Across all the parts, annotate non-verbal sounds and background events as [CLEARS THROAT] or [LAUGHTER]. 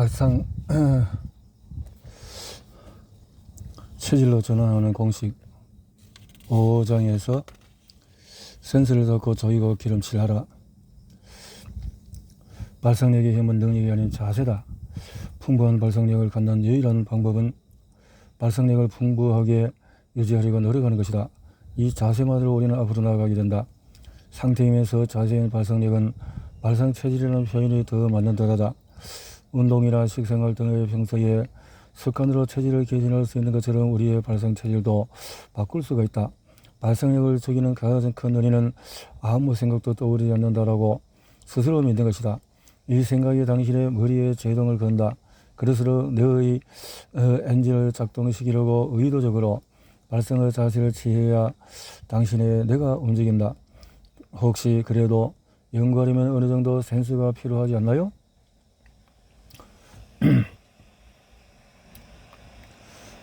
발상 [CLEARS THROAT] 체질로 전환하는 공식 5장에서 센스를 덮고 조이고 기름칠하라. 발상력의 힘은 능력이 아닌 자세다. 풍부한 발상력을 갖는 유일한 방법은 발상력을 풍부하게 유지하려고 노력하는 것이다. 이 자세만으로 우리는 앞으로 나아가게 된다. 상태임에서 자세인 발상력은 발상 체질이라는 표현이 더 맞는 듯하다. 운동이나 식생활 등의 평소에 습관으로 체질을 개진할 수 있는 것처럼 우리의 발상 체질도 바꿀 수가 있다. 발상력을 죽이는 가장 큰 원인은 아무 생각도 떠오르지 않는다라고 스스로 믿는 것이다. 이 생각이 당신의 머리에 제동을 건다. 그럴수록 너의 어, 엔진을 작동시키려고 의도적으로 발성의 자세를 취해야 당신의 뇌가 움직인다. 혹시 그래도 연구하려면 어느 정도 센스가 필요하지 않나요?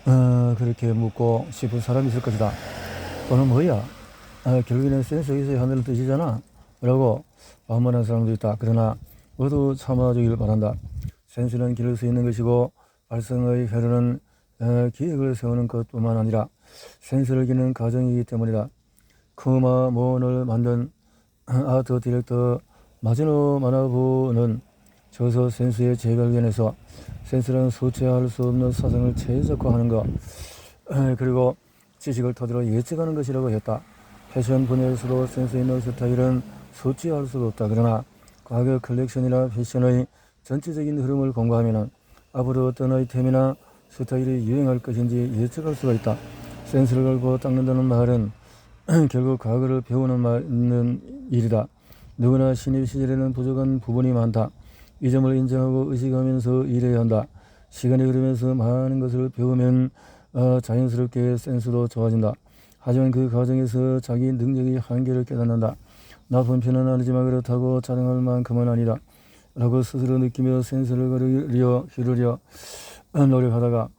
어, 그렇게 묻고 싶은 사람이 있을 것이다. 또는 뭐야? 아, 결국에는 센스 있어야 하는 뜻이잖아. 라고 반문한 사람도 있다. 그러나 모두 참아주길 바란다. 센스는 기를 수 있는 것이고 발성의 회로는 어, 기획을 세우는 것뿐만 아니라 센스를 기는 과정이기 때문이다. 크마 모원을 만든 아트 디렉터 마지노 마나부는 저서 센스의 재발견에서 센스라는 수치할 수 없는 사상을 최적화하는 것 그리고 지식을 토대로 예측하는 것이라고 했다. 패션 분야에서도 센스 있는 스타일은 수치할 수가 없다. 그러나 과거 컬렉션이나 패션의 전체적인 흐름을 공부하면 앞으로 어떤 아이템이나 스타일이 유행할 것인지 예측할 수가 있다. 센스를 걸고 닦는다는 말은 [CLEARS THROAT] 결국 과거를 배우는 말는 일이다. 누구나 신입 시절에는 부족한 부분이 많다. 이 점을 인정하고 의식하면서 일해야 한다. 시간이 흐르면서 많은 것을 배우면 어, 자연스럽게 센스도 좋아진다. 하지만 그 과정에서 자기 능력의 한계를 깨닫는다. 나쁜 편은 아니지만 그렇다고 자랑할 만큼은 아니다. 라고 스스로 느끼며 센스를 거르려 기르려 노력하다가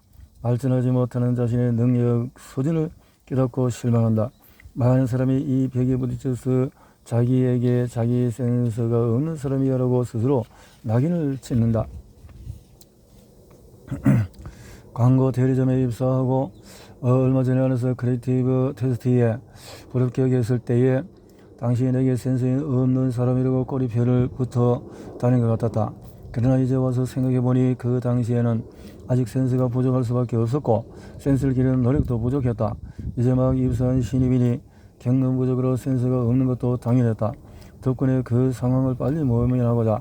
발전하지 못하는 자신의 능력 소진을 깨닫고 실망한다. 많은 사람이 이 벽에 부딪혀서 자기에게 자기 센서가 없는 사람이라고 스스로 낙인을 찍는다. [CLEARS THROAT] 광고 대리점에 입사하고 어, 얼마 전에 안에서 크리에이티브 테스트에 불합격했을 때에 내게 센스이 없는 사람이라고 꼬리표를 붙어 다닌 것 같았다. 그러나 이제 와서 생각해보니 그 당시에는 아직 센스가 부족할 수밖에 없었고 센스를 기르는 노력도 부족했다. 이제 막 입사한 신입이니 경험 부족으로 센스가 없는 것도 당연했다. 덕분에 그 상황을 빨리 모면하고자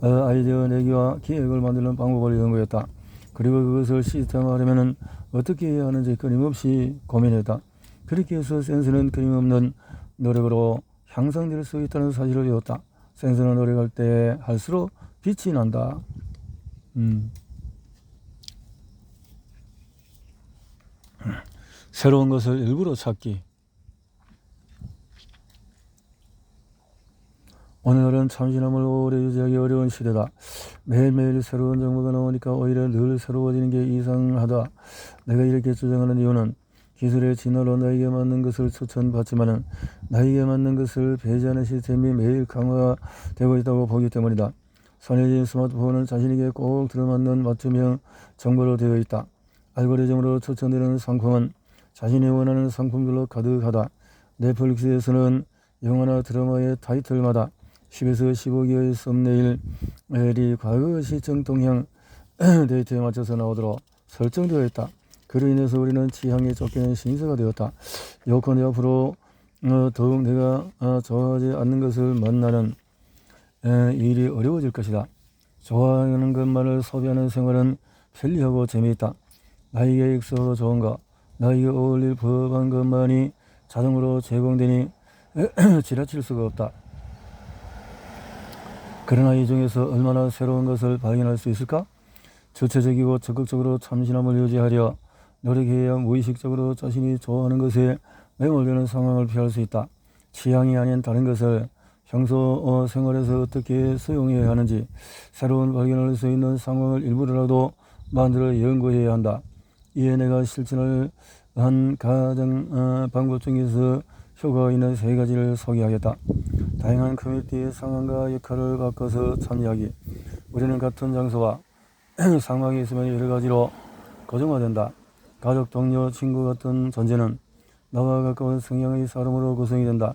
어, 아이디어 내기와 기획을 만드는 방법을 연구했다. 그리고 그것을 시스템화하려면 어떻게 해야 하는지 끊임없이 고민했다. 그렇게 해서 센스는 끊임없는 노력으로 향상될 수 있다는 사실을 배웠다. 센스는 노력할 때 할수록 빛이 난다. 음. 새로운 것을 일부러 찾기. 오늘은 참신함을 오래 유지하기 어려운 시대다. 매일매일 새로운 정보가 나오니까 오히려 늘 새로워지는 게 이상하다. 내가 이렇게 주장하는 이유는 기술의 진화로 나에게 맞는 것을 추천받지만은 나에게 맞는 것을 배제하는 시스템이 매일 강화되고 있다고 보기 때문이다. 쥔 스마트폰은 자신에게 꼭 들어맞는 맞춤형 정보로 되어 있다. 알고리즘으로 추천되는 상품은 자신이 원하는 상품들로 가득하다. 넷플릭스에서는 영화나 드라마의 타이틀마다 10에서 15개의 썸네일이 과거 시청 동향 데이터에 맞춰서 나오도록 설정되어 있다. 그로 인해서 우리는 취향에 쫓기는 신세가 되었다. 요컨대 앞으로 어, 더욱 내가 어, 좋아하지 않는 것을 만나는 에, 일이 어려워질 것이다. 좋아하는 것만을 소비하는 생활은 편리하고 재미있다. 나에게 익숙하고 좋은 것, 나에게 어울릴 법한 것만이 자동으로 제공되니 [CLEARS THROAT] 지나칠 수가 없다. 그러나 이 중에서 얼마나 새로운 것을 발견할 수 있을까? 주체적이고 적극적으로 참신함을 유지하려 노력해야 무의식적으로 자신이 좋아하는 것에 매몰되는 상황을 피할 수 있다. 취향이 아닌 다른 것을 평소 어, 생활에서 어떻게 수용해야 하는지 새로운 발견을 할 수 있는 상황을 일부러라도 만들어 연구해야 한다. 이에 내가 실천을 한 가장 어, 방법 중에서 효과가 있는 세 가지를 소개하겠다. 다양한 커뮤니티의 상황과 역할을 바꿔서 참여하기. 우리는 같은 장소와 [CLEARS THROAT] 상황이 있으면 여러 가지로 고정화된다. 가족, 동료, 친구 같은 존재는 나와 가까운 성향의 사람으로 구성이 된다.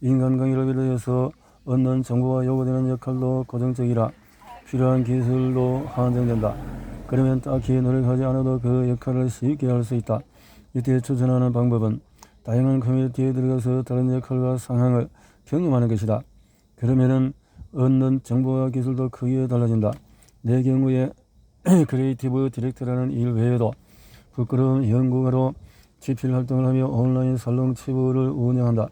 인간관계를 비롯해서 얻는 정보와 요구되는 역할도 고정적이라 필요한 기술도 한정된다. 그러면 딱히 노력하지 않아도 그 역할을 쉽게 할 수 있다. 이때 추천하는 방법은 다양한 커뮤니티에 들어가서 다른 역할과 상황을 경험하는 것이다. 그러면은 얻는 정보와 기술도 크게 달라진다. 내 경우에 [CLEARS THROAT] 크리에이티브 디렉터라는 일 외에도 부끄러운 연구가로 집필 활동을 하며 온라인 살롱 치부를 운영한다.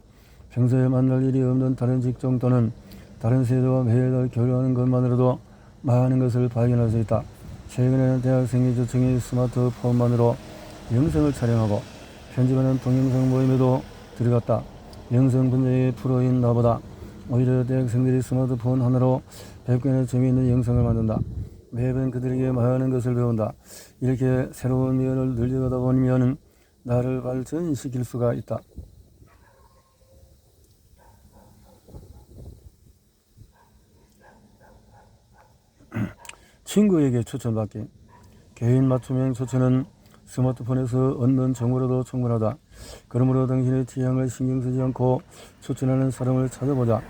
평소에 만날 일이 없는 다른 직종 또는 다른 세대와 매달 교류하는 것만으로도 많은 것을 발견할 수 있다. 최근에는 대학생의 저층의 스마트폰만으로 영상을 촬영하고 편집하는 동영상 모임에도 들어갔다. 영상 분야의 프로인 나보다 오히려 대학생들이 스마트폰 하나로 100개나 재미있는 영상을 만든다. 매번 그들에게 많은 것을 배운다. 이렇게 새로운 면을 늘려가다 보면 나를 발전시킬 수가 있다. [CLEARS THROAT] 친구에게 추천받기. 개인 맞춤형 추천은 스마트폰에서 얻는 정보로도 충분하다. 그러므로 당신의 취향을 신경 쓰지 않고 추천하는 사람을 찾아보자.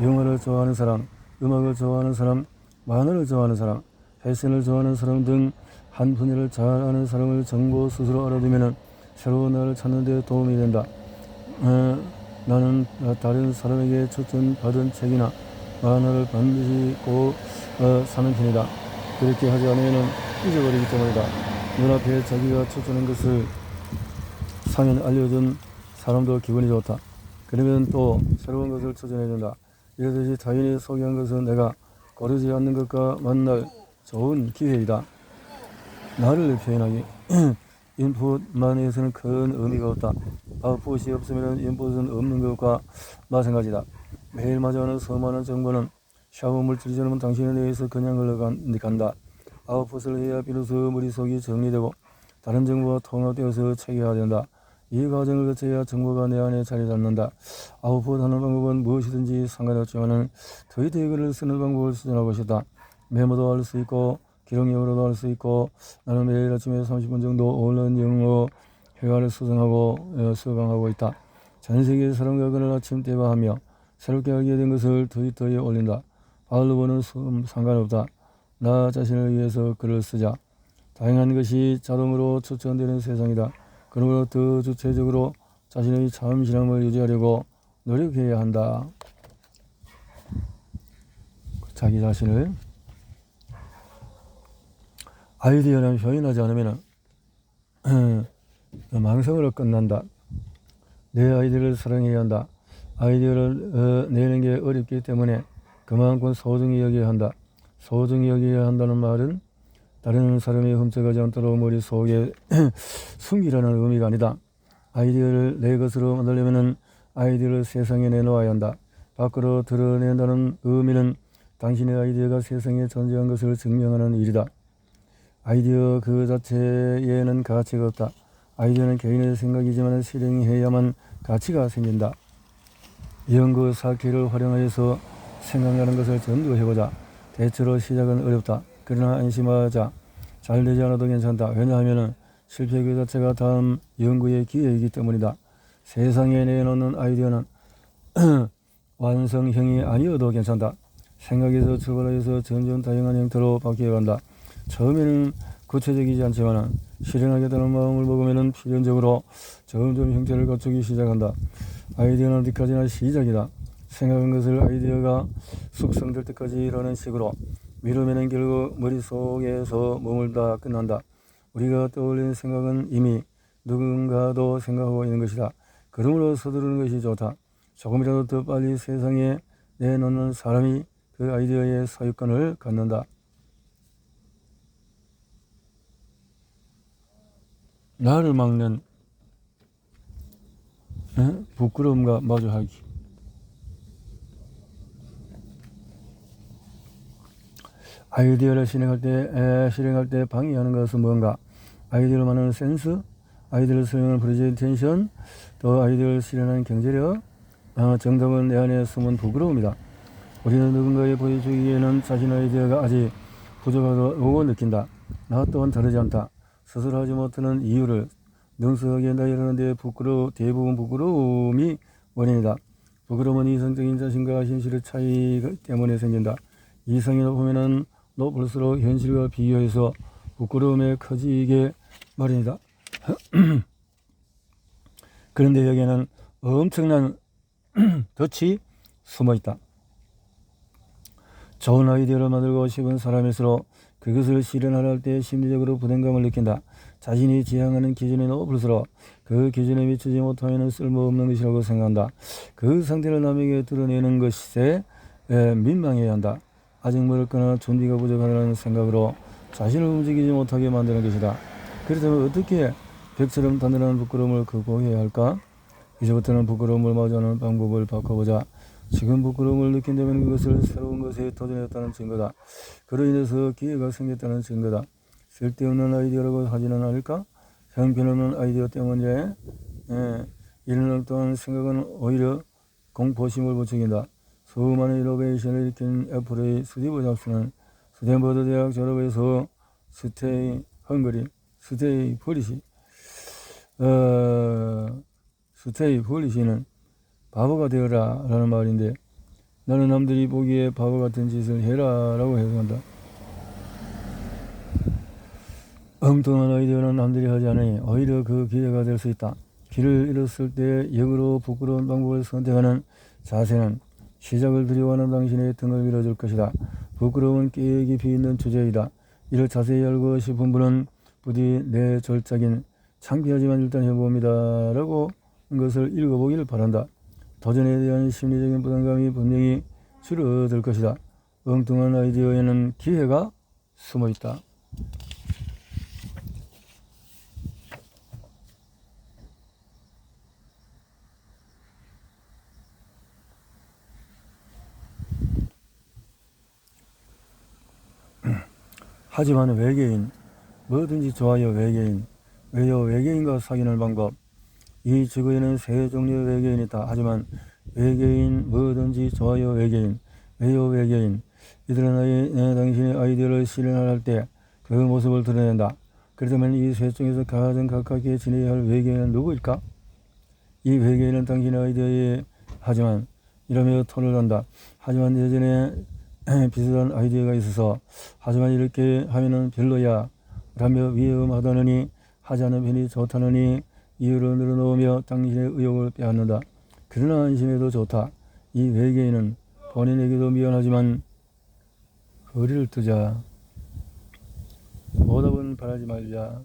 영화를 좋아하는 사람, 음악을 좋아하는 사람, 만화를 좋아하는 사람, 패션을 좋아하는 사람 등 한 분야를 잘 아는 사람을 정보 스스로 알아두면 새로운 나를 찾는 데 도움이 된다. 어, 나는 다른 사람에게 추천받은 책이나 만화를 반드시 꼭 어, 사는 편이다. 그렇게 하지 않으면 잊어버리기 때문이다. 눈앞에 자기가 추천한 것을 사면 알려준 사람도 기분이 좋다. 그러면 또 새로운 것을 추천해준다. 이러듯이 자연이 소개한 것은 내가 고르지 않는 것과 만날 좋은 기회이다. 나를 표현하기. [CLEARS THROAT] 인풋만 해서는 큰 의미가 없다. 아웃풋이 없으면 인풋은 없는 것과 마찬가지다. 매일 마주하는 수많은 정보는 샤워 물질처럼 당신의 뇌에서 그냥 흘러간다. 아웃풋을 해야 비로소 머릿속이 정리되고 다른 정보와 통합되어서 체계화된다. 이 과정을 거쳐야 정보가 내 안에 자리 잡는다. 아웃풋하는 방법은 무엇이든지 상관없지만 트위터글을 쓰는 방법을 추천하고 싶다. 메모도 할 수 있고 기록용으로도 할 수 있고 나는 매일 아침에 30분 정도 온라인 영어 회화를 수정하고 어, 수강하고 있다. 전 세계 사람과 그날 아침 대화하며 새롭게 알게 된 것을 트위터에 올린다. 발로보는 상관없다. 나 자신을 위해서 글을 쓰자. 다양한 것이 자동으로 추천되는 세상이다. 그러므로 더 주체적으로 자신의 참신함을 유지하려고 노력해야 한다. 자기 자신을 아이디어는 표현하지 않으면 망성으로 끝난다. 내 아이디어를 사랑해야 한다. 아이디어를 어, 내는 게 어렵기 때문에 그만큼 소중히 여겨야 한다. 소중히 여겨야 한다는 말은 다른 사람이 훔쳐가지 않도록 머릿속에 [CLEARS THROAT] 숨기라는 의미가 아니다. 아이디어를 내 것으로 만들려면 아이디어를 세상에 내놓아야 한다. 밖으로 드러낸다는 의미는 당신의 아이디어가 세상에 존재한 것을 증명하는 일이다. 아이디어 그 자체에는 가치가 없다. 아이디어는 개인의 생각이지만 실행해야만 가치가 생긴다. 연구 사기를 활용하여서 생각나는 것을 전부 해보자. 대체로 시작은 어렵다. 그러나 안심하자. 잘 되지 않아도 괜찮다. 왜냐하면 실패 그 자체가 다음 연구의 기회이기 때문이다. 세상에 내놓는 아이디어는 [CLEARS THROAT] 완성형이 아니어도 괜찮다. 생각에서 출발해서 점점 다양한 형태로 바뀌어 간다. 처음에는 구체적이지 않지만 실행하겠다는 마음을 먹으면 필연적으로 점점 형태를 갖추기 시작한다. 아이디어는 어디까지나 시작이다. 생각한 것을 아이디어가 숙성될 때까지 이라는 식으로 미루면 결국 머릿속에서 머물다 끝난다. 우리가 떠올린 생각은 이미 누군가도 생각하고 있는 것이다. 그러므로 서두르는 것이 좋다. 조금이라도 더 빨리 세상에 내놓는 사람이 그 아이디어의 소유권을 갖는다. 나를 막는 에? 부끄러움과 마주하기. 아이디어를 실행할 때, 에, 실행할 때 방해하는 것은 뭔가? 아이디어를 만드는 센스, 아이디어를 수행하는 프레젠테이션, 또 아이디어를 실현하는 경제력, 어, 정답은 내 안에 숨은 부끄러움이다. 우리는 누군가에 보여주기에는 자신의 아이디어가 아직 부족하다고 느낀다. 나 또한 다르지 않다. 스스로 하지 못하는 이유를 능수하게 나열하는데 부끄러 대부분 부끄러움이 원인이다. 부끄러움은 이성적인 자신과 현실의 차이 때문에 생긴다. 이성이 높으면은 높을수록 현실과 비교해서 부끄러움에 커지게 마련이다. [CLEARS THROAT] 그런데 여기에는 엄청난 [CLEARS THROAT] 덫이 숨어 있다. 좋은 아이디어를 만들고 싶은 사람일수록 그것을 실현할 때 심리적으로 부담감을 느낀다. 자신이 지향하는 기준이 높을수록 그 기준에 미치지 못하면 쓸모없는 것이라고 생각한다. 그 상태를 남에게 드러내는 것에 에, 민망해야 한다. 아직 멀거나 준비가 부족하다는 생각으로 자신을 움직이지 못하게 만드는 것이다. 그렇다면 어떻게 벽처럼 단단한 부끄러움을 극복해야 할까? 이제부터는 부끄러움을 마주하는 방법을 바꿔보자. 지금 부끄러움을 느낀다면 그것을 새로운 것에 도전했다는 증거다. 그로 인해서 기회가 생겼다는 증거다. 쓸데없는 아이디어라고 하지는 않을까? 형편없는 아이디어 때문에 예, 일년 동안 생각은 오히려 공포심을 부추긴다. 수많은 이노베이션을 일으킨 애플의 스티브 잡스는 스탠퍼드 대학 졸업해서 스테이 헝거리, 스테이 폴리시, 어, 스테이 폴리시는 바보가 되어라 라는 말인데 나는 남들이 보기에 바보 같은 짓을 해라 라고 해석한다. 엉뚱한 아이디어는 남들이 하지 않으니 오히려 그 기회가 될 수 있다. 길을 잃었을 때 역으로 부끄러운 방법을 선택하는 자세는 시작을 두려워하는 당신의 등을 밀어줄 것이다. 부끄러움은 꽤 깊이 있는 주제이다. 이를 자세히 알고 싶은 분은 부디 내 절작인 창피하지만 일단 해봅니다. 라고 것을 읽어보기를 바란다. 도전에 대한 심리적인 부담감이 분명히 줄어들 것이다. 엉뚱한 아이디어에는 기회가 숨어 있다. 하지만 외계인, 뭐든지 좋아요 외계인, 왜요 외계인과 사귀는 방법. 이 지구에는 세 종류의 외계인이 있다. 하지만 외계인, 뭐든지 좋아요 외계인, 왜요 외계인. 이들은 에, 당신의 아이디어를 실현할 때 그 모습을 드러낸다. 그렇다면 이셋 중에서 가장 가깝게 지내야 할 외계인은 누구일까? 이 외계인은 당신의 아이디어에 하지만 이러며 톤을 한다. 하지만 예전에 비슷한 아이디어가 있어서 하지만 이렇게 하면은 별로야 라며 위험하다느니 하지 않은 편이 좋다느니 이유를 늘어놓으며 당신의 의욕을 빼앗는다. 그러나 안심해도 좋다. 이 외계인은 본인에게도 미안하지만 거리를 두자. 보답은 바라지 말자.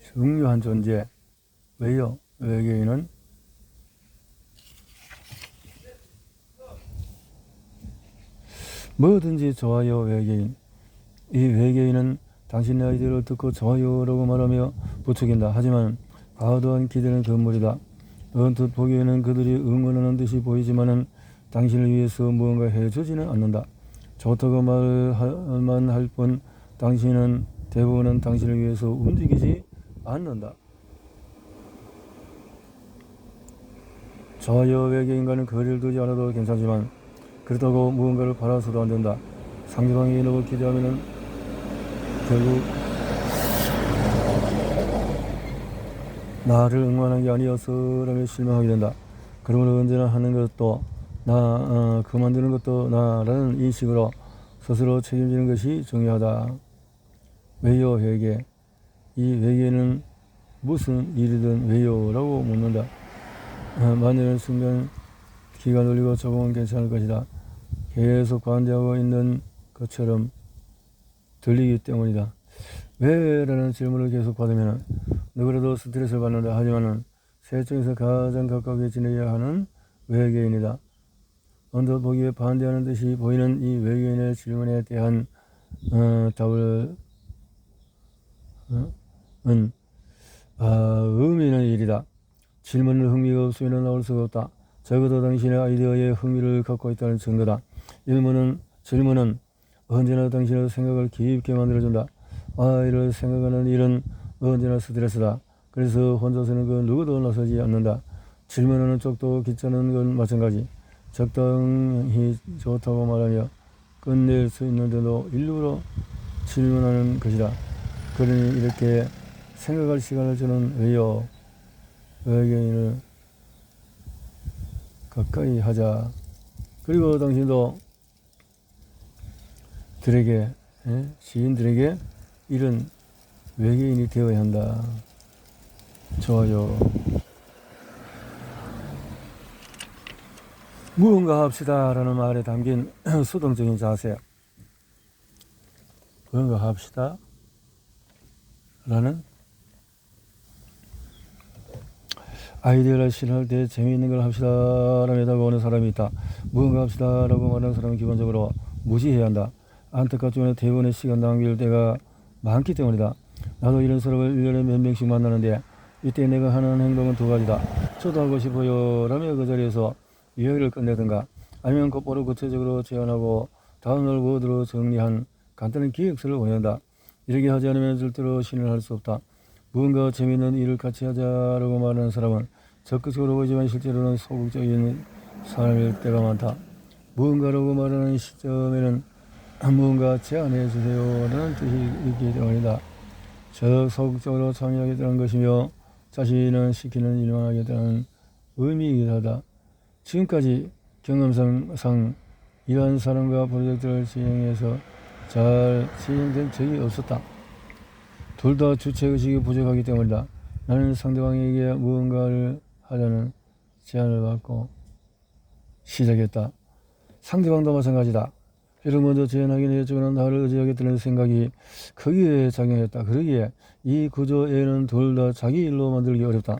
중요한 존재. 왜요? 외계인은 뭐든지 좋아요 외계인. 이 외계인은 당신의 아이디어를 듣고 좋아요라고 말하며 부추긴다. 하지만 과도한 기대는 금물이다. 언뜻 보기에는 그들이 응원하는 듯이 보이지만은 당신을 위해서 무언가 해주지는 않는다. 좋다고 말만 할 뿐 당신은 대부분은 당신을 위해서 움직이지 않는다. 좋아요 외계인과는 거리를 두지 않아도 괜찮지만 그렇다고 무언가를 바라서도 안 된다. 상대방이 너무 기대하면은 결국 나를 응원한 게 아니어서라며 실망하게 된다. 그러므로 언제나 하는 것도 나, 어, 그만두는 것도 나라는 인식으로 스스로 책임지는 것이 중요하다. 왜요, 회계? 이 회계는 무슨 일이든 왜요라고 묻는다. 어, 만일은 순간 기가 눌리고 조금은 괜찮을 것이다. 계속 관대하고 있는 것처럼 들리기 때문이다. 왜? 라는 질문을 계속 받으면 누구라도 스트레스를 받는다. 하지만은 셋 중에서 가장 가깝게 지내야 하는 외계인이다. 언뜻 보기에 반대하는 듯이 보이는 이 외계인의 질문에 대한 어, 답을 어? 은 아, 의미 있는 일이다. 질문은 흥미가 없으면 나올 수가 없다. 적어도 당신의 아이디어에 흥미를 갖고 있다는 증거다. 질문은, 질문은 언제나 당신의 생각을 깊게 만들어준다. 아, 이를 생각하는 일은 언제나 스트레스다. 그래서 혼자서는 그 누구도 나서지 않는다. 질문하는 쪽도 귀찮은 건 마찬가지. 적당히 좋다고 말하며 끝낼 수 있는데도 일부러 질문하는 것이다. 그러니 이렇게 생각할 시간을 주는 왜요? 외계인을 가까이 하자. 그리고 당신도 들에게 예? 시인들에게 이런 외계인이 되어야 한다. 좋아요. 무언가 합시다 라는 말에 담긴 [CLEARS THROAT] 수동적인 자세. 무언가 합시다. 라는 아이디어를 실현할 때 재미있는 걸 합시다라고 오는 사람이 있다. 무언가 합시다 라고 말하는 사람은 기본적으로 무시해야 한다. 안타깝지만 대부분의 시간 낭비할 때가 많기 때문이다. 나도 이런 사람을 1년에 몇 명씩 만나는데 이때 내가 하는 행동은 두 가지다. 저도 하고 싶어요. 라며 그 자리에서 이야기를 끝내든가 아니면 곧바로 구체적으로 제안하고 다음 날 워드로 정리한 간단한 기획서를 보낸다. 이렇게 하지 않으면 절대로 신을 할 수 없다. 무언가 재미있는 일을 같이 하자라고 말하는 사람은 적극적으로 보이지만 실제로는 소극적인 사람일 때가 많다. 무언가라고 말하는 시점에는 무언가 제안해 주세요라는 뜻이 있기 때문이다. 적극적으로 참여하겠다는 것이며 자신은 시키는 일만 하겠다는 의미이기도 하다. 지금까지 경험상 이러한 사람과 프로젝트를 진행해서 잘 진행된 적이 없었다. 둘 다 주체의식이 부족하기 때문이다. 나는 상대방에게 무언가를 하자는 제안을 받고 시작했다. 상대방도 마찬가지다. 이를 먼저 제안하긴 했지만 나를 의지하겠다는 생각이 크게 작용했다. 그러기에 이 구조에는 둘 다 자기 일로 만들기 어렵다.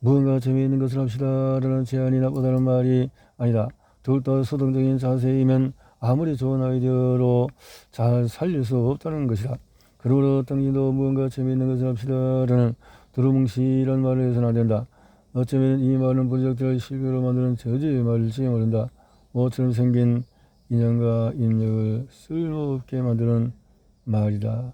무언가 재미있는 것을 합시다라는 제안이 나쁘다는 말이 아니다. 둘다 소동적인 자세이면 아무리 좋은 아이디어로 잘 살릴 수 없다는 것이다. 그러므로 당신도 무언가 재미있는 것을 합시다라는 두루뭉실한 말을 해서는 안 된다. 어쩌면 이 말은 프로젝트를 실패로 만드는 저주의 말일지 모른다. 모처럼 생긴 인연과 인력을 쓸모없게 만드는 말이다.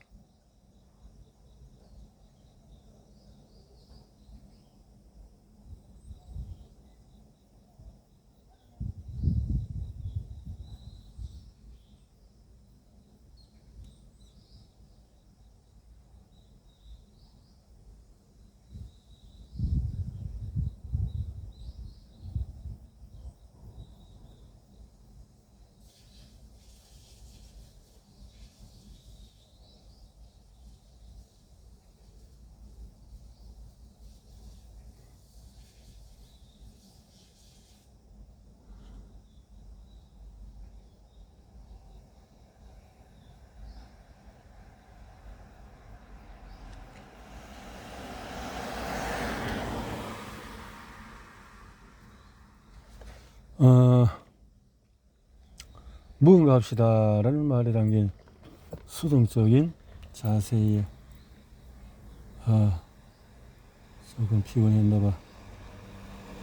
어, 무언가 합시다라는 말에 담긴 수동적인 자세에 아, 조금 피곤했나봐.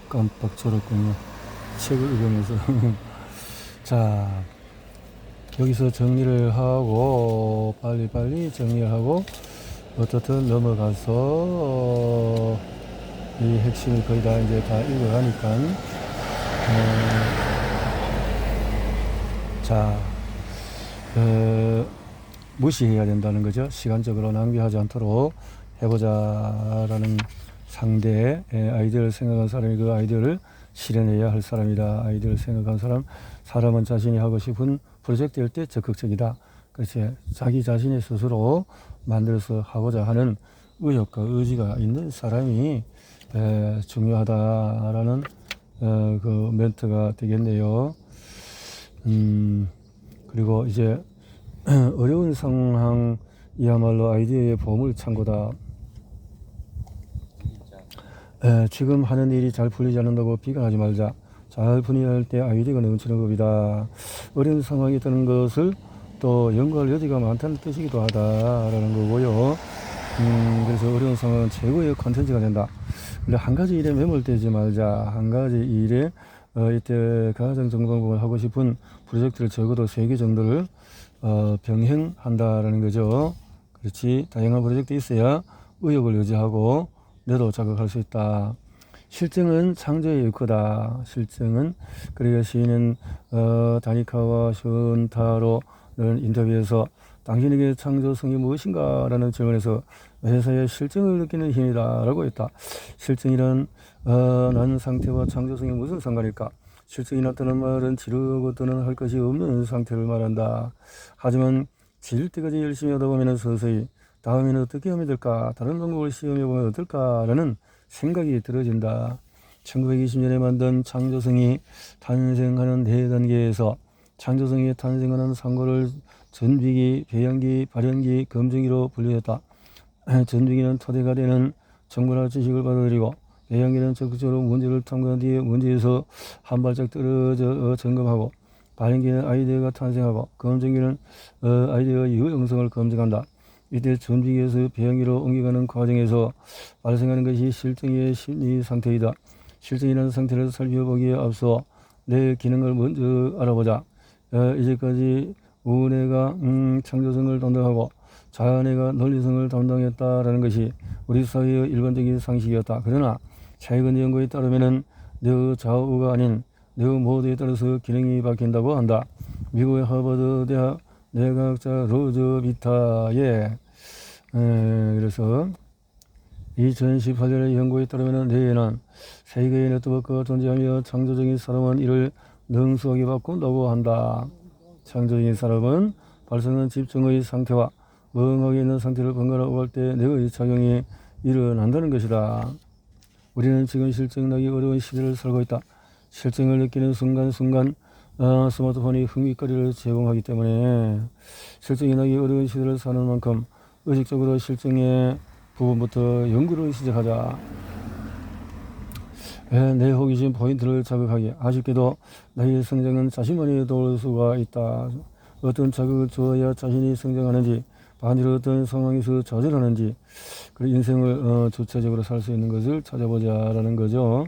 깜빡 졸았군요. 책을 읽으면서. [LAUGHS] 자, 여기서 정리를 하고, 빨리빨리 정리를 하고, 어떻든 넘어가서, 어, 이 핵심을 거의 다 이제 다 읽어가니까, 어, 자, 어, 무시해야 된다는 거죠. 시간적으로 낭비하지 않도록 해보자라는 상대의 아이디어를 생각한 사람이 그 아이디어를 실현해야 할 사람이다. 아이디어를 생각한 사람, 사람은 자신이 하고 싶은 프로젝트일 때 적극적이다. 그렇지. 자기 자신이 스스로 만들어서 하고자 하는 의욕과 의지가 있는 사람이 에, 중요하다라는 어, 그 멘트가 되겠네요. 음, 그리고 이제 [CLEARS THROAT] 어려운 상황이야말로 아이디어의 보물 창고다. 에, 지금 하는 일이 잘 풀리지 않는다고 비관하지 말자. 잘 풀리할 때 아이디어가 넘치는 법이다. 어려운 상황이 드는 것을 또 연구할 여지가 많다는 뜻이기도 하다라는 거고요. 음, 그래서 어려운 상황은 최고의 컨텐츠가 된다. 근데 한 가지 일에 매몰되지 말자. 한 가지 일에 어, 이때 가장 정방법을 하고 싶은 프로젝트를 적어도 세 개 정도를 어, 병행한다라는 거죠. 그렇지. 다양한 프로젝트 있어야 의욕을 유지하고 내도 자극할 수 있다. 실증은 창조의 일거다. 실증은 그리고 시인은 어, 다니카와 션타로는 인터뷰에서 당신에게 창조성이 무엇인가라는 질문에서 회사의 실증을 느끼는 힘이다라고 했다. 실증이란 어, 난 상태와 창조성이 무슨 상관일까? 실증이 나타난 말은 지르고 또는 할 것이 없는 상태를 말한다. 하지만 지를 때까지 열심히 하다 보면 서서히 다음에는 어떻게 하면 될까? 다른 방법을 시험해 보면 어떨까라는 생각이 들어진다. 1920년에 만든 창조성이 탄생하는 네 단계에서 창조성이 탄생하는 상고를 전비기, 배양기, 발현기, 검증기로 분류했다. 전비기는 토대가 되는 정보나 지식을 받아들이고 배양기는 적극적으로 문제를 탐구한 뒤에 문제에서 한 발짝 떨어져 점검하고 발현기는 아이디어가 탄생하고 검증기는 어, 아이디어의 유형성을 검증한다. 이때 전비기에서 배양기로 옮겨가는 과정에서 발생하는 것이 실증의 심리 상태이다. 실증이라는 상태를 살펴보기에 앞서 내 기능을 먼저 알아보자. 어, 이제까지 우뇌가 음, 창조성을 담당하고 자아내가 논리성을 담당했다라는 것이 우리 사회의 일반적인 상식이었다. 그러나 최근 연구에 따르면은 내 좌우가 아닌 내 모두에 따라서 기능이 바뀐다고 한다. 미국의 하버드 대학 뇌과학자 로저 비타의 에, 그래서 2018년의 연구에 따르면 뇌에는 세계의 네트워크가 존재하며 창조적인 사람은 이를 능수하게 바꾼다고 한다. 창조적인 사람은 발생한 집중의 상태와 멍하게 있는 상태를 번갈아 갈때 뇌의 작용이 일어난다는 것이다. 우리는 지금 실증나기 어려운 시대를 살고 있다. 실증을 느끼는 순간순간 어, 스마트폰이 흥미거리를 제공하기 때문에 실증이 나기 어려운 시대를 사는 만큼 의식적으로 실증의 부분부터 연구를 시작하자. 예, 내 호기심 포인트를 자극하기. 아쉽게도 나의 성장은 자신만이 도울 수가 있다. 어떤 자극을 주어야 자신이 성장하는지, 반대로 어떤 상황에서 좌절하는지, 그 인생을 어, 주체적으로 살 수 있는 것을 찾아보자라는 거죠.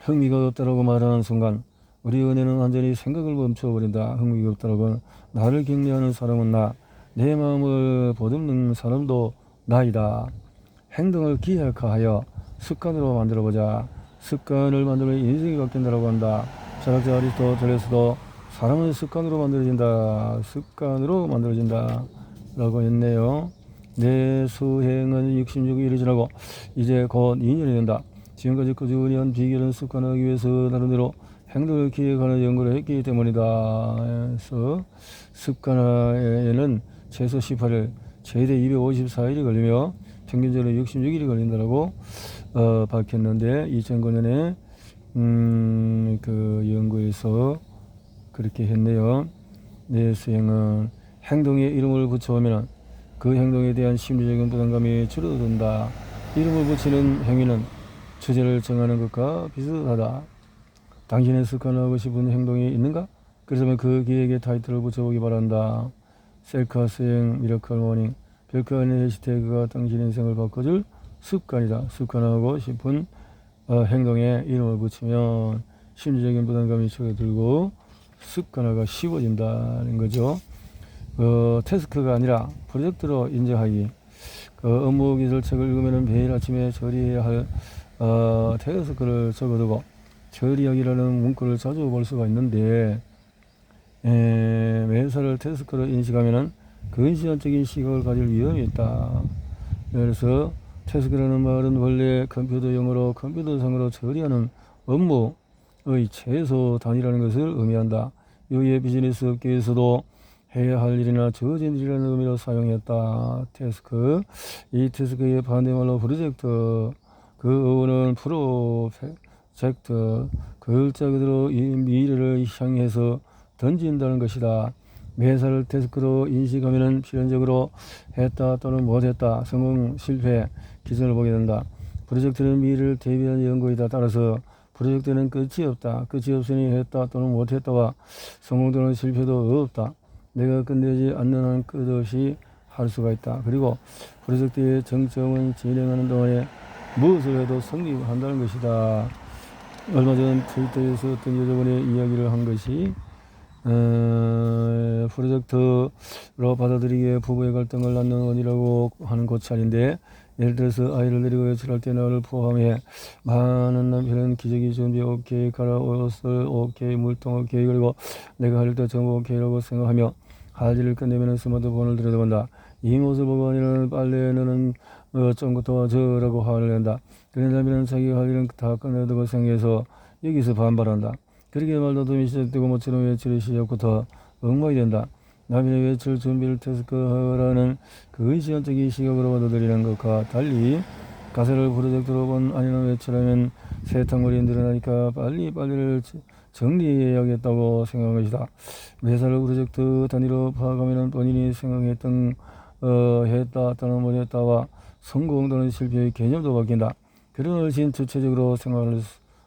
흥미가 없다라고 말하는 순간, 우리 은혜는 완전히 생각을 멈춰버린다. 흥미가 없다라고 나를 격려하는 사람은 나, 내 마음을 보듬는 사람도 나이다. 행동을 기획하여 습관으로 만들어보자. 습관을 만들면 인생이 바뀐다라고 한다. 철학자 아리스토텔레스도 사람은 습관으로 만들어진다. 습관으로 만들어진다. 라고 했네요. 내 수행은 66일이 지나고 이제 곧 2년이 된다. 지금까지 꾸준히 한 비결은 습관하기 위해서 나름대로 행동을 기획하는 연구를 했기 때문이다. 그래서 습관화에는 최소 18일, 최대 254일이 걸리며 평균적으로 66일이 걸린다라고 어, 밝혔는데 2009년에 음, 그 연구에서 그렇게 했네요. 내 수행은 행동에 이름을 붙여오면 그 행동에 대한 심리적인 부담감이 줄어든다. 이름을 붙이는 행위는 주제를 정하는 것과 비슷하다. 당신의 습관하고 싶은 행동이 있는가? 그렇다면 그 기획에 타이틀을 붙여보기 바란다. 셀카 수행 모닝 별거 아닌 해시태그가 당신 인생을 바꿔줄 습관이다. 습관하고 싶은 어, 행동에 이름을 붙이면 심리적인 부담감이 줄어들고 습관화가 쉬워진다는 거죠. 어, 태스크가 아니라 프로젝트로 인정하기. 그 업무 기술책을 읽으면 매일 아침에 처리해야 할 어, 태스크를 적어두고 처리하기라는 문구를 자주 볼 수가 있는데 에, 매사를 태스크로 인식하면은 근시안적인 시각을 가질 위험이 있다. 그래서 태스크라는 말은 원래 컴퓨터 용어로 컴퓨터상으로 처리하는 업무의 최소 단위라는 것을 의미한다. 이후에 비즈니스 업계에서도 해야 할 일이나 저진 일이라는 의미로 사용했다. 태스크. 이 태스크의 반대말로 프로젝트. 그 어원은 프로젝트. 글자 그대로 이 미래를 향해서 던진다는 것이다. 매사를 태스크로 인식하면 필연적으로 했다 또는 못했다, 성공, 실패, 기준을 보게 된다. 프로젝트는 미래를 대비한 연구이다. 따라서 프로젝트는 끝이 없다. 끝이 없으니 했다 또는 못했다와 성공 또는 실패도 없다. 내가 끝내지 않는 한 끝없이 할 수가 있다. 그리고 프로젝트의 정점은 진행하는 동안에 무엇을 해도 성립한다는 것이다. 얼마 전 트위터에서 어떤 여자분의 이야기를 한 것이 어, 프로젝트로 받아들이기에 부부의 갈등을 낳는 원이라고 하는 고찰인데 예를 들어서 아이를 데리고 외출할 때 나를 포함해 많은 남편은 기저귀 준비 오케이 가라 옷을 오케이 물통 오케이 그리고 내가 할 때 전부 오케이라고 생각하며 할 일을 끝내면 스마트폰을 들여다본다. 이 모습 보고 아니는 빨래 너는 어, 좀더 도와줘라고 화를 낸다. 그런 남편은 자기가 할 일은 다 끝내두고 생각해서 여기서 반발한다. 그렇게 말다툼이 시작되고 모처럼 외출의 시작부터 엉망이 된다. 남편의 외출 준비를 테스크하라는 그 시간적인 시각으로 받아들이는 것과 달리 가세를 프로젝트로 본 아니는 외출하면 세탁물이 늘어나니까 빨리 빨리를 정리해야겠다고 생각한 것이다. 매사를 프로젝트 단위로 파악하면 본인이 생각했던 어, 했다 또는 못했다와 성공 또는 실패의 개념도 바뀐다. 그런 훨씬 주체적으로 생각을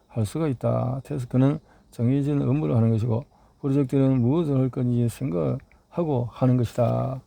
할 수가 있다. 태스크는 정해진 업무를 하는 것이고 프로젝트는 무엇을 할 건지 생각 하고 하는 것이다.